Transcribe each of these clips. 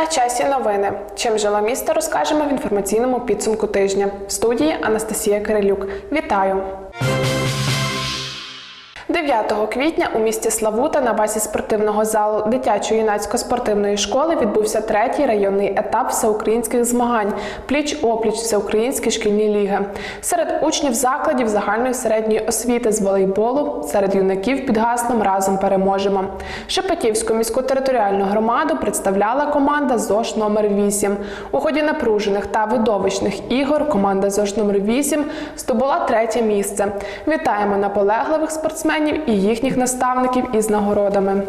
На часі новини. Чим жило місто, розкажемо в інформаційному підсумку тижня. В студії Анастасія Кирилюк. Вітаю! 9 квітня у місті Славута на базі спортивного залу дитячої юнацько-спортивної школи відбувся третій районний етап всеукраїнських змагань пліч-опліч всеукраїнські шкільні ліги. Серед учнів закладів загальної середньої освіти з волейболу, серед юнаків під гаслом разом переможемо. Шепетівську міську територіальну громаду представляла команда ЗОШ номер 8 У ході напружених та видовищних ігор команда ЗОШ номер 8 здобула третє місце. Вітаємо наполегливих спортсменів і їхніх наставників із нагородами.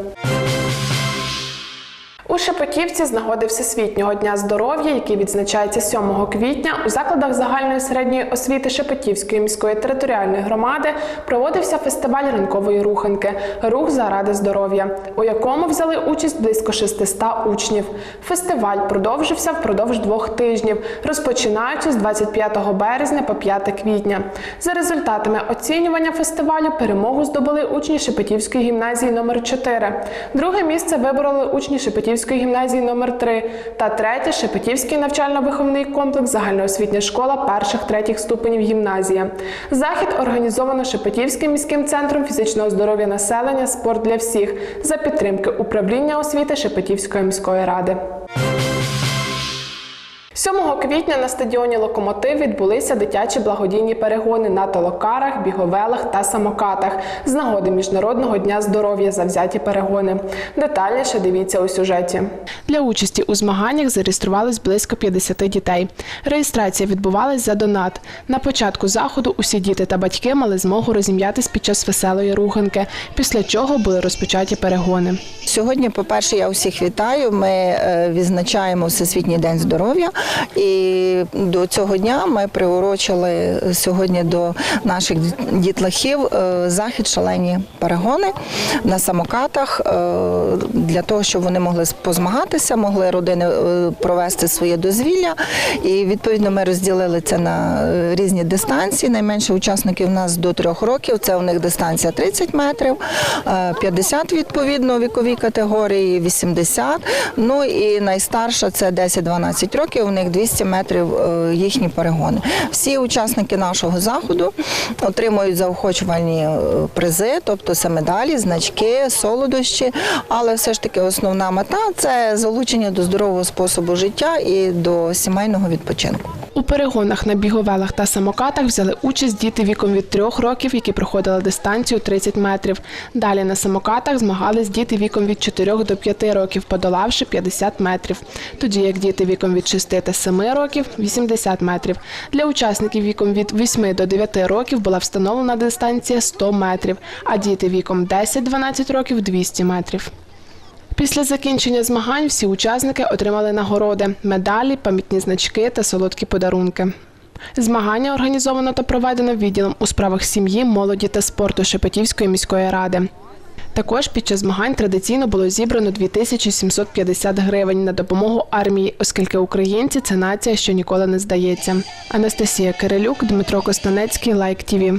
У Шепетівці з нагоди Всесвітнього дня здоров'я, який відзначається 7 квітня, у закладах загальної середньої освіти Шепетівської міської територіальної громади проводився фестиваль ранкової руханки Рух заради здоров'я, у якому взяли участь близько 600 учнів. Фестиваль продовжився впродовж двох тижнів, розпочинаючи з 25 березня по 5 квітня. За результатами оцінювання фестивалю перемогу здобули учні Шепетівської гімназії номер 4 Друге місце вибороли учні Шепетівської гімназії номер 3 та третє Шепетівський навчально-виховний комплекс загальноосвітня школа перших третіх ступенів гімназія. Захід організовано Шепетівським міським центром фізичного здоров'я населення Спорт для всіх за підтримки управління освіти Шепетівської міської ради. 7 квітня на стадіоні Локомотив відбулися дитячі благодійні перегони на толокарах, біговелах та самокатах з нагоди Міжнародного дня здоров'я завзяті перегони. Детальніше дивіться у сюжеті. Для участі у змаганнях зареєструвались близько 50 дітей. Реєстрація відбувалась за донат. На початку заходу усі діти та батьки мали змогу розім'ятись під час веселої руханки, після чого були розпочаті перегони. Сьогодні, по-перше, я усіх вітаю. Ми е, відзначаємо Всесвітній день здоров'я. І до цього дня ми приурочили сьогодні до наших дітлахів е, захід шалені перегони на самокатах е, для того, щоб вони могли позмагатися, могли родини е, провести своє дозвілля. І відповідно ми розділили це на різні дистанції. Найменше учасників у нас до трьох років. Це у них дистанція 30 метрів, е, 50 відповідно вікові категорії, 80. Ну і найстарша це 10-12 років. Них 200 метрів е, їхні перегони. Всі учасники нашого заходу отримують заохочувальні е, призи, тобто це медалі, значки, солодощі. Але все ж таки основна мета це залучення до здорового способу життя і до сімейного відпочинку. У перегонах на біговелах та самокатах взяли участь діти віком від 3 років, які проходили дистанцію 30 метрів. Далі на самокатах змагались діти віком від 4 до 5 років, подолавши 50 метрів. Тоді як діти віком від 6 та 7 років 80 метрів. Для учасників віком від 8 до 9 років була встановлена дистанція 100 метрів, а діти віком 10-12 років 200 метрів. Після закінчення змагань всі учасники отримали нагороди, медалі, пам'ятні значки та солодкі подарунки. Змагання організовано та проведено відділом у справах сім'ї, молоді та спорту Шепетівської міської ради. Також під час змагань традиційно було зібрано 2750 гривень на допомогу армії, оскільки українці це нація, що ніколи не здається. Анастасія Кирилюк, Дмитро Костанецький, Лайк ТІВІ.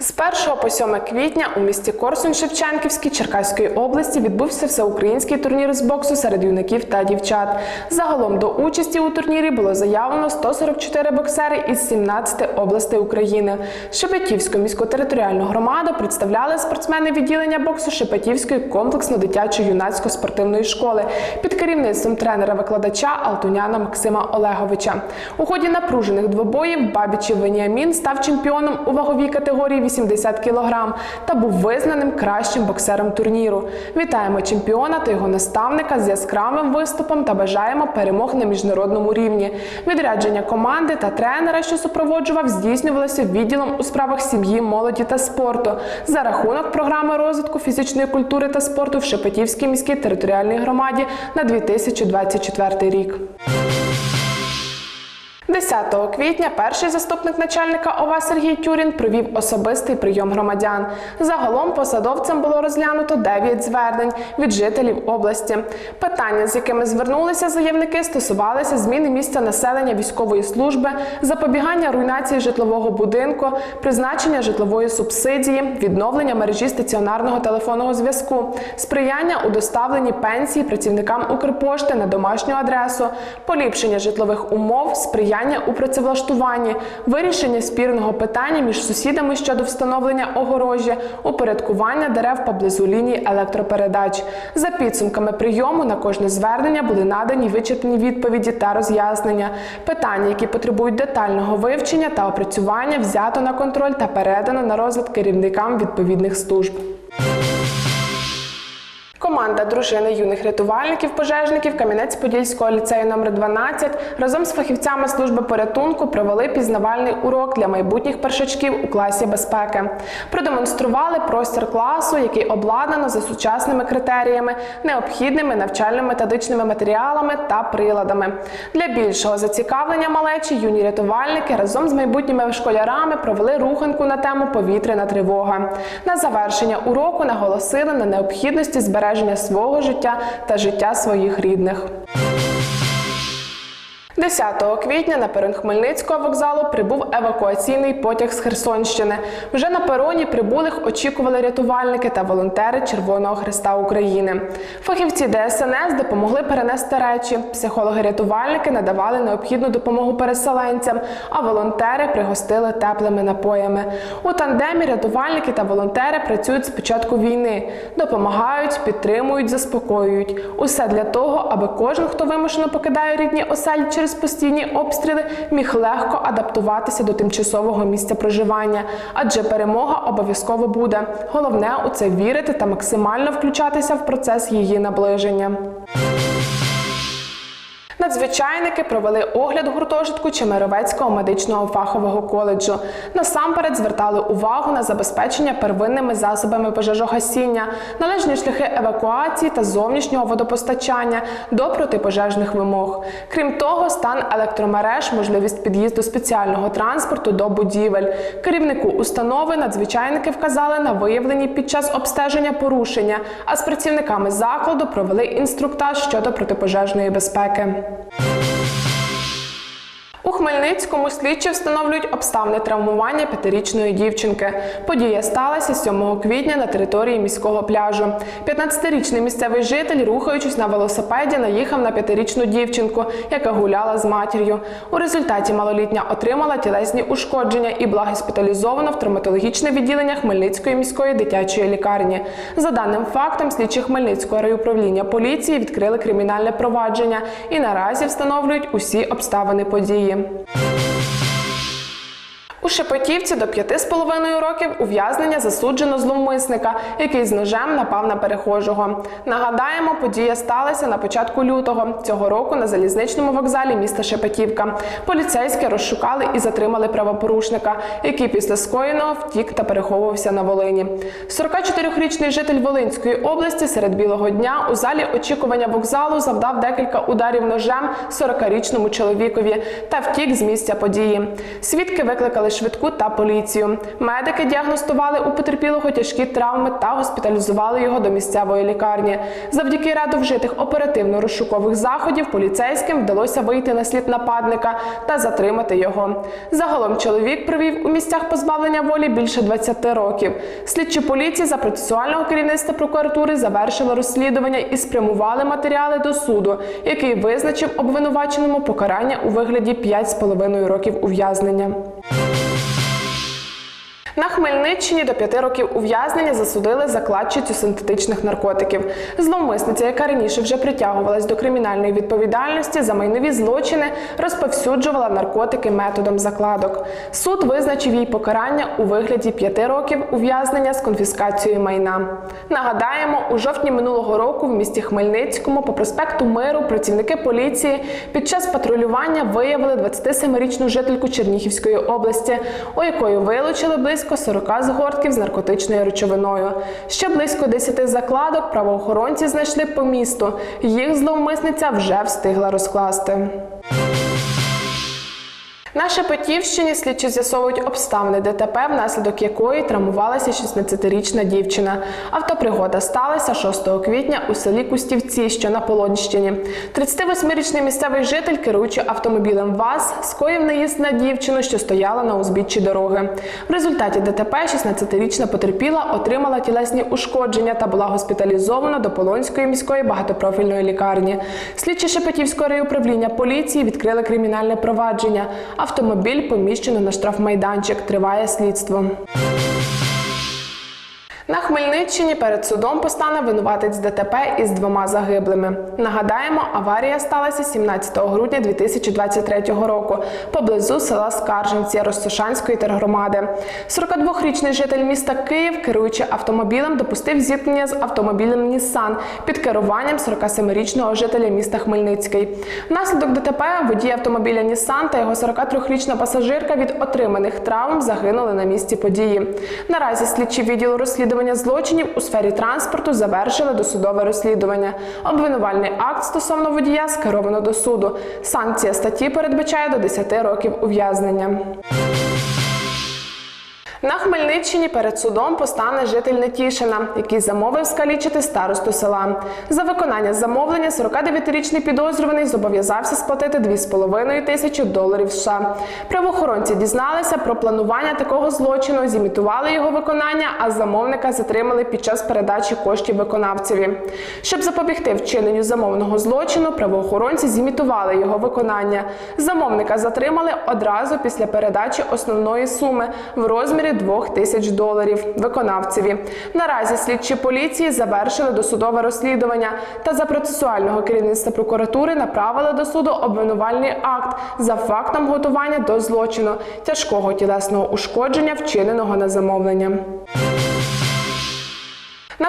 З 1 по 7 квітня у місті Корсунь-Шевченківській Черкаської області відбувся всеукраїнський турнір з боксу серед юнаків та дівчат. Загалом до участі у турнірі було заявлено 144 боксери із 17 областей України. Шепетівську міську територіальну громаду представляли спортсмени відділення боксу Шепетівської комплексно-дитячої юнацько-спортивної школи під керівництвом тренера-викладача Алтуняна Максима Олеговича. У ході напружених двобоїв Бабічів Веніамін став чемпіоном у ваговій категорії 80 кг та був визнаним кращим боксером турніру. Вітаємо чемпіона та його наставника з яскравим виступом та бажаємо перемог на міжнародному рівні. Відрядження команди та тренера, що супроводжував, здійснювалося відділом у справах сім'ї, молоді та спорту за рахунок програми розвитку фізичної культури та спорту в Шепетівській міській територіальній громаді на 2024 рік. 10 квітня перший заступник начальника ОВА Сергій Тюрін провів особистий прийом громадян. Загалом посадовцям було розглянуто 9 звернень від жителів області. Питання, з якими звернулися заявники, стосувалися зміни місця населення військової служби, запобігання руйнації житлового будинку, призначення житлової субсидії, відновлення мережі стаціонарного телефонного зв'язку, сприяння у доставленні пенсії працівникам Укрпошти на домашню адресу, поліпшення житлових умов, сприяння у працевлаштуванні, вирішення спірного питання між сусідами щодо встановлення огорожі, упорядкування дерев поблизу лінії електропередач. За підсумками прийому на кожне звернення були надані вичерпні відповіді та роз'яснення. Питання, які потребують детального вивчення та опрацювання, взято на контроль та передано на розгляд керівникам відповідних служб. Команда дружини юних рятувальників пожежників Кам'янець-Подільського ліцею номер 12 разом з фахівцями служби порятунку провели пізнавальний урок для майбутніх першачків у класі безпеки. Продемонстрували простір класу, який обладнано за сучасними критеріями, необхідними навчально-методичними матеріалами та приладами. Для більшого зацікавлення малечі юні рятувальники разом з майбутніми школярами провели руханку на тему повітряна тривога. На завершення уроку наголосили на необхідності збереження свого життя та життя своїх рідних. 10 квітня на перон Хмельницького вокзалу прибув евакуаційний потяг з Херсонщини. Вже на пероні прибулих очікували рятувальники та волонтери Червоного Христа України. Фахівці ДСНС допомогли перенести речі. Психологи-рятувальники надавали необхідну допомогу переселенцям, а волонтери пригостили теплими напоями. У тандемі рятувальники та волонтери працюють з початку війни, допомагають, підтримують, заспокоюють. Усе для того, аби кожен, хто вимушено покидає рідні оселі через постійні обстріли, міг легко адаптуватися до тимчасового місця проживання, адже перемога обов'язково буде. Головне у це вірити та максимально включатися в процес її наближення. Надзвичайники провели огляд гуртожитку Чемеровецького медичного фахового коледжу. Насамперед звертали увагу на забезпечення первинними засобами пожежогасіння, належні шляхи евакуації та зовнішнього водопостачання до протипожежних вимог. Крім того, стан електромереж, можливість під'їзду спеціального транспорту до будівель. Керівнику установи надзвичайники вказали на виявлені під час обстеження порушення, а з працівниками закладу провели інструктаж щодо протипожежної безпеки. У Хмельницькому слідчі встановлюють обставини травмування п'ятирічної дівчинки. Подія сталася 7 квітня на території міського пляжу. 15-річний місцевий житель, рухаючись на велосипеді, наїхав на п'ятирічну дівчинку, яка гуляла з матір'ю. У результаті малолітня отримала тілесні ушкодження і була госпіталізована в травматологічне відділення Хмельницької міської дитячої лікарні. За даним фактом, слідчі Хмельницького райуправління поліції відкрили кримінальне провадження і наразі встановлюють усі обставини події. you. У Шепетівці до 5,5 років ув'язнення засуджено зловмисника, який з ножем напав на перехожого. Нагадаємо, подія сталася на початку лютого цього року на залізничному вокзалі міста Шепетівка. Поліцейські розшукали і затримали правопорушника, який після скоєного втік та переховувався на Волині. 44-річний житель Волинської області серед білого дня у залі очікування вокзалу завдав декілька ударів ножем 40-річному чоловікові та втік з місця події. Свідки викликали швидку та поліцію. Медики діагностували у потерпілого тяжкі травми та госпіталізували його до місцевої лікарні. Завдяки раду вжитих оперативно-розшукових заходів поліцейським вдалося вийти на слід нападника та затримати його. Загалом чоловік провів у місцях позбавлення волі більше 20 років. Слідчі поліції за процесуального керівництва прокуратури завершили розслідування і спрямували матеріали до суду, який визначив обвинуваченому покарання у вигляді 5,5 років ув'язнення. На Хмельниччині до п'яти років ув'язнення засудили закладчицю синтетичних наркотиків. Зловмисниця, яка раніше вже притягувалась до кримінальної відповідальності за майнові злочини, розповсюджувала наркотики методом закладок. Суд визначив їй покарання у вигляді п'яти років ув'язнення з конфіскацією майна. Нагадаємо, у жовтні минулого року в місті Хмельницькому по проспекту Миру працівники поліції під час патрулювання виявили 27-річну жительку Чернігівської області, у якої вилучили близько 40 згортків з наркотичною речовиною. Ще близько 10 закладок правоохоронці знайшли по місту. Їх зловмисниця вже встигла розкласти. На Шепетівщині слідчі з'ясовують обставини ДТП, внаслідок якої травмувалася 16-річна дівчина. Автопригода сталася 6 квітня у селі Кустівці, що на Полонщині. 38-річний місцевий житель, керуючи автомобілем ВАЗ, скоїв наїзд на дівчину, що стояла на узбіччі дороги. В результаті ДТП 16-річна потерпіла, отримала тілесні ушкодження та була госпіталізована до Полонської міської багатопрофільної лікарні. Слідчі Шепетівського райуправління поліції відкрили кримінальне провадження. Автомобіль поміщено на штрафмайданчик. Триває слідство. На Хмельниччині перед судом постане винуватець ДТП із двома загиблими. Нагадаємо, аварія сталася 17 грудня 2023 року поблизу села Скарженці Ростошанської тергромади. 42-річний житель міста Київ, керуючи автомобілем, допустив зіткнення з автомобілем Нісан під керуванням 47-річного жителя міста Хмельницький. Внаслідок ДТП водій автомобіля Нісан та його 43-річна пасажирка від отриманих травм загинули на місці події. Наразі слідчі відділу розслідування злочинів у сфері транспорту завершили досудове розслідування. Обвинувальний акт стосовно водія скеровано до суду. Санкція статті передбачає до 10 років ув'язнення. На Хмельниччині перед судом постане житель Нетішина, який замовив скалічити старосту села. За виконання замовлення 49-річний підозрюваний зобов'язався сплатити 2,5 тисячі доларів США. Правоохоронці дізналися про планування такого злочину, зімітували його виконання, а замовника затримали під час передачі коштів виконавцеві. Щоб запобігти вчиненню замовного злочину, правоохоронці зімітували його виконання. Замовника затримали одразу після передачі основної суми в розмірі 2 тисяч доларів виконавцеві. Наразі слідчі поліції завершили досудове розслідування та за процесуального керівництва прокуратури направили до суду обвинувальний акт за фактом готування до злочину тяжкого тілесного ушкодження, вчиненого на замовлення.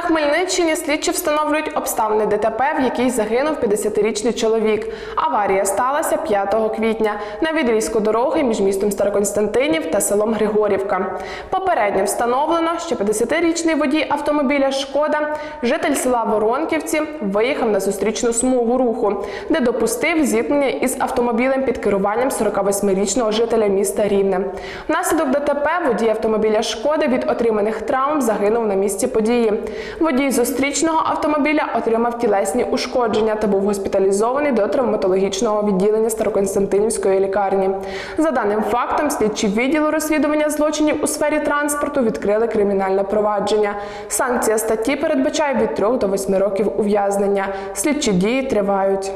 Хмельниччині слідчі встановлюють обставини ДТП, в якій загинув 50-річний чоловік. Аварія сталася 5 квітня на відрізку дороги між містом Староконстантинів та селом Григорівка. Попередньо встановлено, що 50-річний водій автомобіля Шкода, житель села Воронківці, виїхав на зустрічну смугу руху, де допустив зіткнення із автомобілем під керуванням 48-річного жителя міста Рівне. Внаслідок ДТП водій автомобіля Шкоди від отриманих травм загинув на місці події. Водій зустрічного автомобіля отримав тілесні ушкодження та був госпіталізований до травматологічного відділення Староконстантинівської лікарні. За даним фактом, слідчі відділу розслідування злочинів у сфері транспорту відкрили кримінальне провадження. Санкція статті передбачає від 3 до 8 років ув'язнення. Слідчі дії тривають.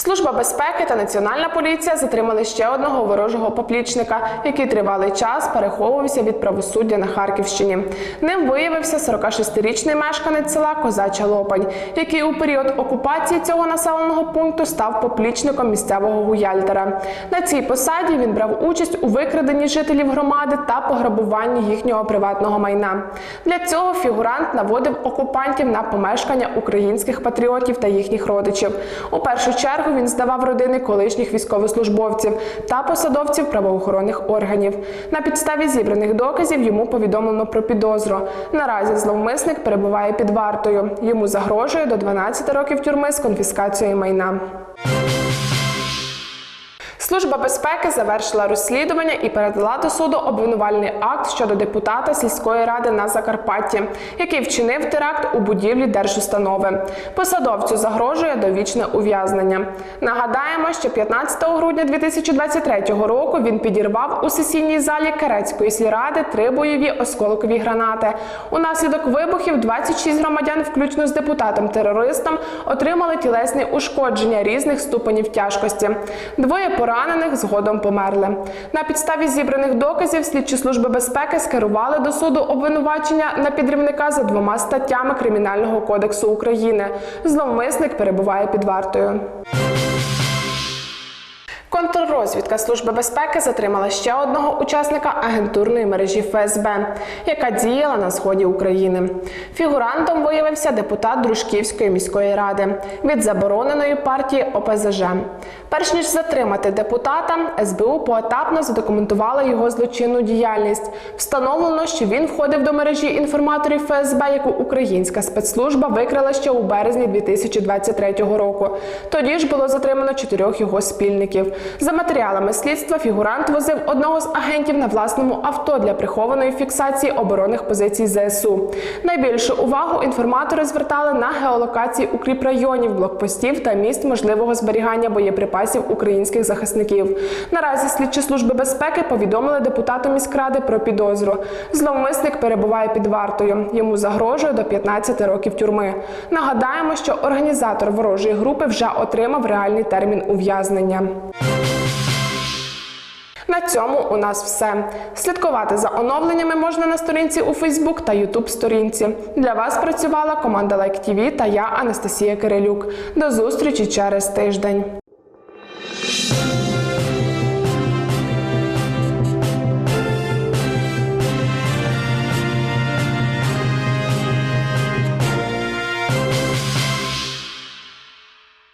Служба безпеки та національна поліція затримали ще одного ворожого поплічника, який тривалий час переховувався від правосуддя на Харківщині. Ним виявився 46-річний мешканець села Козача Лопань, який у період окупації цього населеного пункту став поплічником місцевого гуяльтера. На цій посаді він брав участь у викраденні жителів громади та пограбуванні їхнього приватного майна. Для цього фігурант наводив окупантів на помешкання українських патріотів та їхніх родичів. У першу чергу він здавав родини колишніх військовослужбовців та посадовців правоохоронних органів. На підставі зібраних доказів йому повідомлено про підозру. Наразі зловмисник перебуває під вартою. Йому загрожує до 12 років тюрми з конфіскацією майна. Служба безпеки завершила розслідування і передала до суду обвинувальний акт щодо депутата сільської ради на Закарпатті, який вчинив теракт у будівлі держустанови. Посадовцю загрожує довічне ув'язнення. Нагадаємо, що 15 грудня 2023 року він підірвав у сесійній залі Керецької сільради три бойові осколкові гранати. Унаслідок вибухів 26 громадян, включно з депутатом-терористом, отримали тілесні ушкодження різних ступенів тяжкості. Двоє поранених згодом померли. На підставі зібраних доказів слідчі служби безпеки скерували до суду обвинувачення на підривника за двома статтями Кримінального кодексу України. Зловмисник перебуває під вартою. Контррозвідка Служби безпеки затримала ще одного учасника агентурної мережі ФСБ, яка діяла на сході України. Фігурантом виявився депутат Дружківської міської ради від забороненої партії ОПЗЖ. Перш ніж затримати депутата, СБУ поетапно задокументувала його злочинну діяльність. Встановлено, що він входив до мережі інформаторів ФСБ, яку українська спецслужба викрила ще у березні 2023 року. Тоді ж було затримано чотирьох його спільників. За матеріалами слідства фігурант возив одного з агентів на власному авто для прихованої фіксації оборонних позицій ЗСУ. Найбільшу увагу інформатори звертали на геолокації укріпрайонів, блокпостів та місць можливого зберігання боєприпасів українських захисників. Наразі слідчі служби безпеки повідомили депутату міськради про підозру. Зловмисник перебуває під вартою. Йому загрожує до 15 років тюрми. Нагадаємо, що організатор ворожої групи вже отримав реальний термін ув'язнення. На цьому у нас все. Слідкувати за оновленнями можна на сторінці у Фейсбук та Ютуб сторінці. Для вас працювала команда Лайк ТІВІ та я Анастасія Кирилюк. До зустрічі через тиждень.